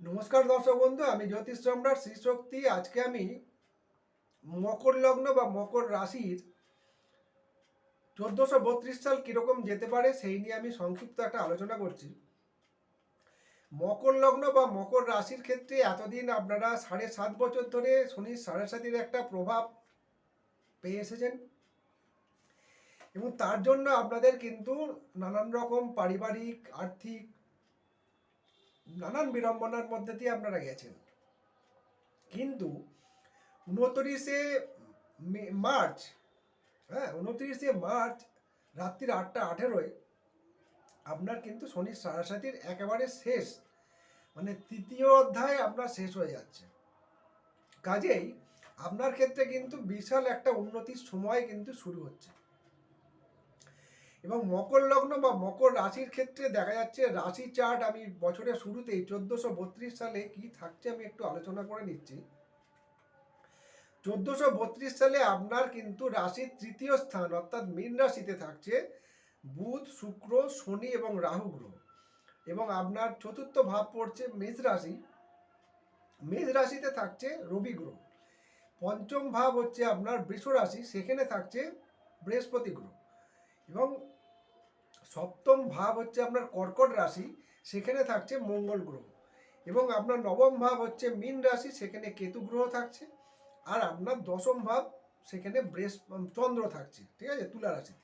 নমস্কার দর্শক বন্ধু, আমি জ্যোতিষ সম্রাট শ্রী শক্তি আজকে আমি মকর লগ্ন বা মকর রাশির চোদ্দোশো বত্রিশ সাল কীরকম যেতে পারে সেই নিয়ে আমি সংক্ষিপ্ত একটা আলোচনা করছি। মকর লগ্ন বা মকর রাশির ক্ষেত্রে এতদিন আপনারা সাড়ে সাত বছর ধরে শনির সাড়ে সাতির একটা প্রভাব পেয়ে এসেছেন। এবং তার জন্য আপনাদের কিন্তু নানান রকম পারিবারিক, আর্থিক নানান মধ্যে দিয়ে আপনারা গেছেন। কিন্তু উনত্রিশে মার্চ হ্যাঁ উনত্রিশে মার্চ রাত্রির আটটা আঠেরোয় আপনার কিন্তু শনির সারাসাতির একেবারে শেষ মানে তৃতীয় অধ্যায় আপনার শেষ হয়ে যাচ্ছে। কাজেই আপনার ক্ষেত্রে কিন্তু বিশাল একটা উন্নতির সময় কিন্তু শুরু হচ্ছে। এবং মকর লগ্ন বা মকর রাশির ক্ষেত্রে দেখা যাচ্ছে রাশি চার্ট আমি বছরের শুরুতেই চোদ্দোশো বত্রিশ সালে কি থাকছে আমি একটু আলোচনা করে নিচ্ছি। চোদ্দোশো বত্রিশ সালে আপনার কিন্তু রাশির তৃতীয় স্থান অর্থাৎ মীন রাশিতে থাকছে বুধ, শুক্র, শনি এবং রাহু গ্রহ। এবং আপনার চতুর্থ ভাব পড়ছে মেষ রাশি। মেষ রাশিতে থাকছে রবি গ্রহ। পঞ্চম ভাব হচ্ছে আপনার বৃষ রাশি, সেখানে থাকছে বৃহস্পতি গ্রহ। এবং সপ্তম ভাব হচ্ছে আপনার কর্কট রাশি, সেখানে থাকছে মঙ্গল গ্রহ। এবং আপনার নবম ভাব হচ্ছে মীন রাশি, সেখানে কেতু গ্রহ থাকছে। আর আপনার দশম ভাব, সেখানে বৃহস্প চন্দ্র থাকছে, ঠিক আছে? তুলা রাশি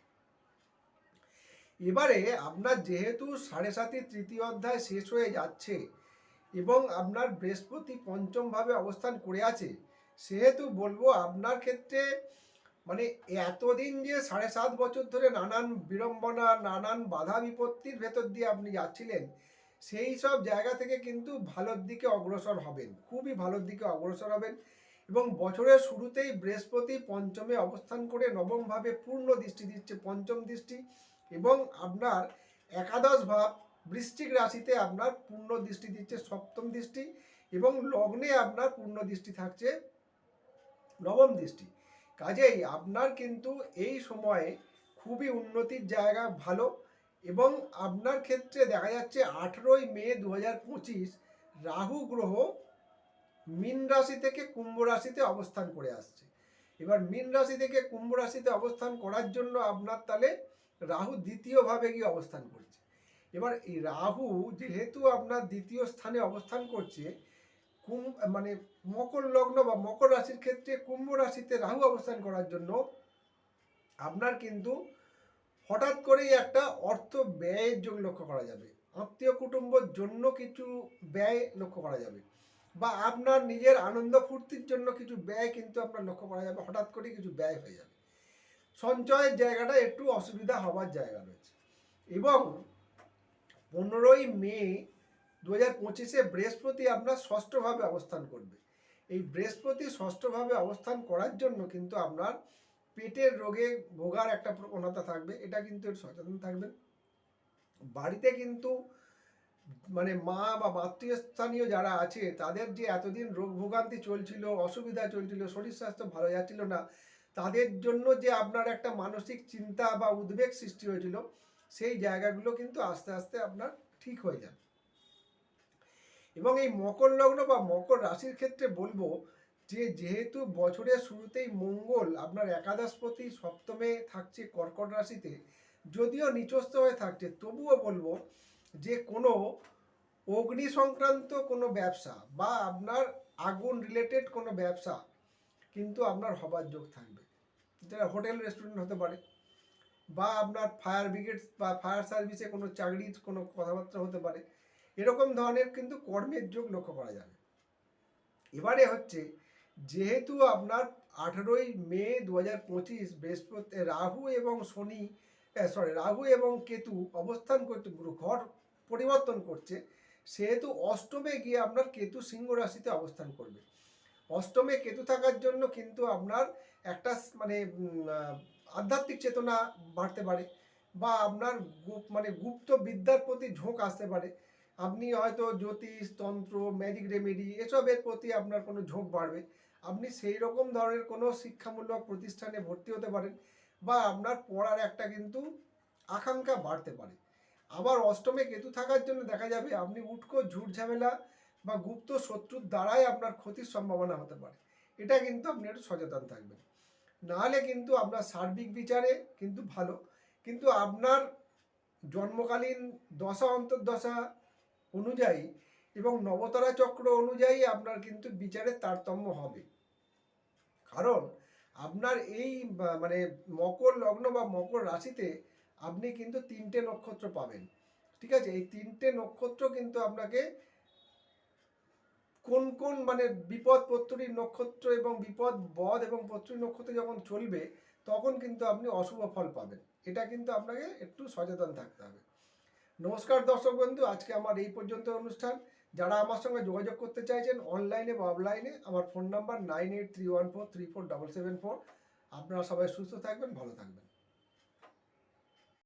এবারে আপনার যেহেতু সাড়ে সাতির তৃতীয় অধ্যায় শেষ হয়ে যাচ্ছে এবং আপনার বৃহস্পতি পঞ্চম ভাবে অবস্থান করে আছে, সেহেতু বলব আপনার ক্ষেত্রে মানে এতদিন যে সাড়ে সাত বছর ধরে নানান বিড়ম্বনা, নানান বাধা বিপত্তির ভেতর দিয়ে আপনি যাচ্ছিলেন, সেই সব জায়গা থেকে কিন্তু ভালোর দিকে অগ্রসর হবেন, খুবই ভালোর দিকে অগ্রসর হবেন এবং বছরের শুরুতেই বৃহস্পতি পঞ্চমে অবস্থান করে নবমভাবে পূর্ণ দৃষ্টি দিচ্ছে পঞ্চম দৃষ্টি এবং আপনার একাদশ ভাব বৃশ্চিক রাশিতে আপনার পূর্ণ দৃষ্টি দিচ্ছে সপ্তম দৃষ্টি এবং লগ্নে আপনার পূর্ণ দৃষ্টি থাকছে নবম দৃষ্টি। কাজেই আপনার কিন্তু এই সময়ে খুবই উন্নতির জায়গা ভালো এবং আপনার ক্ষেত্রে দেখা যাচ্ছে আঠেরোই মে দু হাজার পঁচিশ রাহু গ্রহ মীন রাশি থেকে কুম্ভ রাশিতে অবস্থান করে আসছে। এবার মীন রাশি থেকে কুম্ভ রাশিতে অবস্থান করার জন্য আপনার তাহলে রাহু দ্বিতীয়ভাবে গিয়ে অবস্থান করছে। এবার এই রাহু যেহেতু আপনার দ্বিতীয় স্থানে অবস্থান করছে কুম্ভ মানে মকর লগ্ন বা মকর রাশির ক্ষেত্রে কুম্ভ রাশিতে রাহু অবস্থান করার জন্য আপনার কিন্তু হঠাৎ করেই একটা অর্থ ব্যয়ের যোগ লক্ষ্য করা যাবে। আত্মীয় কুটুম্বর জন্য কিছু ব্যয় লক্ষ্য করা যাবে বা আপনার নিজের আনন্দ ফুর্তির জন্য কিছু ব্যয় কিন্তু আপনার লক্ষ্য করা যাবে, হঠাৎ করে কিছু ব্যয় হয়ে যাবে। সঞ্চয়ের জায়গাটা একটু অসুবিধা হওয়ার জায়গা রয়েছে। এবং পনেরোই মে দু হাজার পঁচিশে বৃহস্পতি আপনার ষষ্ঠভাবে অবস্থান করবে। এই বৃহস্পতি ষষ্ঠভাবে অবস্থান করার জন্য কিন্তু আপনার পেটের রোগে ভোগার একটা প্রবণতা থাকবে, এটা কিন্তু সচেতন থাকবেন। বাড়িতে কিন্তু মানে মা বা মাতৃস্থানীয় যারা আছে, তাদের যে এতদিন রোগ ভোগান্তি চলছিল, অসুবিধা চলছিল, শরীর স্বাস্থ্য ভালো যাচ্ছিল না, তাদের জন্য যে আপনার একটা মানসিক চিন্তা বা উদ্বেগ সৃষ্টি হয়েছিল, সেই জায়গাগুলো কিন্তু আস্তে আস্তে আপনার ঠিক হয়ে যাবে। এবং এই মকর লগ্ন বা মকর রাশির ক্ষেত্রে বলব যে যেহেতু বছরের শুরুতেই মঙ্গল আপনার একাদশপতি সপ্তমে থাকছে কর্কট রাশিতে, যদিও নিচস্থ হয়ে থাকছে, তবুও বলব যে কোনো অগ্নি সংক্রান্ত কোনো ব্যবসা বা আপনার আগুন রিলেটেড কোনো ব্যবসা কিন্তু আপনার হবার যোগ থাকবে। যেটা হোটেল রেস্টুরেন্ট হতে পারে বা আপনার ফায়ার ব্রিগেড বা ফায়ার সার্ভিসে কোনো চাকরির কোনো কথাবার্তা হতে পারে। এরকম ধরনের কিন্তু কর্মের যোগ লক্ষ্য করা যাবে। এবারে হচ্ছে, যেহেতু আপনার আঠেরোই মে দু হাজার পঁচিশ বৃহস্পতি, রাহু এবং শনি সরি রাহু এবং কেতু অবস্থান করতে ঘর পরিবর্তন করছে, সেহেতু অষ্টমে গিয়ে আপনার কেতু সিংহ রাশিতে অবস্থান করবে। অষ্টমে কেতু থাকার জন্য কিন্তু আপনার একটা মানে আধ্যাত্মিক চেতনা বাড়তে পারে বা আপনার মানে গুপ্ত বিদ্যার প্রতি ঝোঁক আসতে পারে। আপনি হয়তো জ্যোতিষ, তন্ত্র ম্যাজিক রেমেডি এসবের প্রতি আপনার কোনো ঝোঁক বাড়বে। আপনি সেই রকম ধরনের কোনো শিক্ষামূলক প্রতিষ্ঠানে ভর্তি হতে পারেন বা আপনার পড়ার একটা কিন্তু আকাঙ্ক্ষা বাড়তে পারে। আবার অষ্টমে কেতু থাকার জন্য দেখা যাবে আপনি উটকো, ঝুট ঝামেলা বা গুপ্ত শত্রুর দ্বারাই আপনার ক্ষতির সম্ভাবনা হতে পারে। এটা কিন্তু আপনি একটু সচেতন থাকবেন। নাহলে কিন্তু আপনার সার্বিক বিচারে কিন্তু ভালো। কিন্তু আপনার জন্মকালীন দশা, অন্তর্দশা অনুযায়ী এবং নবতারা চক্র অনুযায়ী আপনার কিন্তু বিচারের তারতম্য হবে। কারণ আপনার এই মানে মকর লগ্ন বা মকর রাশিতে আপনি কিন্তু তিনটে নক্ষত্র পাবেন। ঠিক আছে? এই তিনটে নক্ষত্র কিন্তু আপনাকে কোন কোন মানে বিপদ পত্রী নক্ষত্র এবং বিপদ বধ এবং পত্রী নক্ষত্র যখন চলবে, তখন কিন্তু আপনি অশুভ ফল পাবেন। এটা কিন্তু আপনাকে একটু সচেতন থাকতে হবে। নমস্কার দর্শক বন্ধু, আজকে আমার এই পর্যন্ত অনুষ্ঠান। যারা আমার সঙ্গে যোগাযোগ করতে চাইছেন অনলাইনে বা অফলাইনে, আমার phone number nine eight three one four three four double seven four. আপনারা সবাই সুস্থ থাকবেন, ভালো থাকবেন।